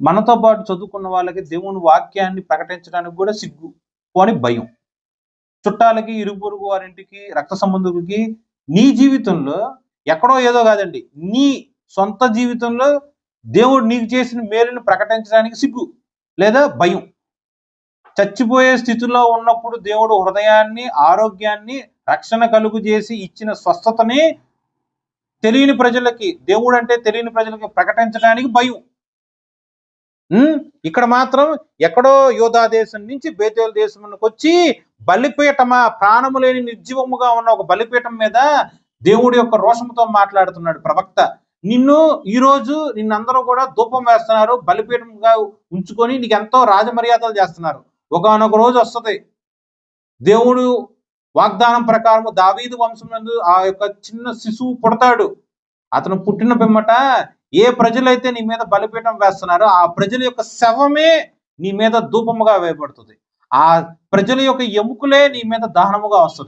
మనతో పాటు చదువుకున్న వాళ్ళకి దేవుని వాక్యాన్ని ప్రకటించడానికి కూడా సిగ్గు అని భయం. చుట్టాలకి ఇరుపొరుగు వారింటికి రక్త సంబంధులకి నీ జీవితంలో ఎక్కడో ఏదో కాదండి. నీ సొంత జీవితంలో దేవుడు నీకు చేసిన మేలుని ప్రకటించడానికి సిగ్గు లేదా భయం. చచ్చిపోయే స్థితిలో ఉన్నప్పుడు దేవుడు హృదయాన్ని ఆరోగ్యాన్ని రక్షణ కలుగు చేసి ఇచ్చిన స్వస్థతని తెలియని ప్రజలకి దేవుడు అంటే తెలియని ప్రజలకి ప్రకటించడానికి భయం. ఇక్కడ మాత్రం ఎక్కడో యోధా దేశం నుంచి బేతేల దేశంకి వచ్చి బలిపీఠమా ప్రాణము లేని నిర్జీవముగా ఉన్న ఒక బలిపీఠం మీద దేవుడి యొక్క రోషముతో మాట్లాడుతున్నాడు ప్రవక్త. నిన్ను ఈ రోజు నిన్నందరూ కూడా ధూపం వేస్తున్నారు బలిపీఠంగా ఉంచుకొని నీకు ఎంతో రాజమర్యాదలు చేస్తున్నారు. ఒకనొక రోజు వస్తది. దేవుడు వాగ్దానం ప్రకారము దావీదు వంశం నందు ఆ యొక్క చిన్న శిశువు పుడతాడు. అతను పుట్టిన పిమ్మట ఏ ప్రజలైతే నీ మీద బలిపీఠం వేస్తున్నారో ఆ ప్రజల యొక్క శవమే నీ మీద ధూపముగా వేయబడుతుంది. ఆ ప్రజల యొక్క ఎముకలే నీ మీద దహనముగా వస్తుంది.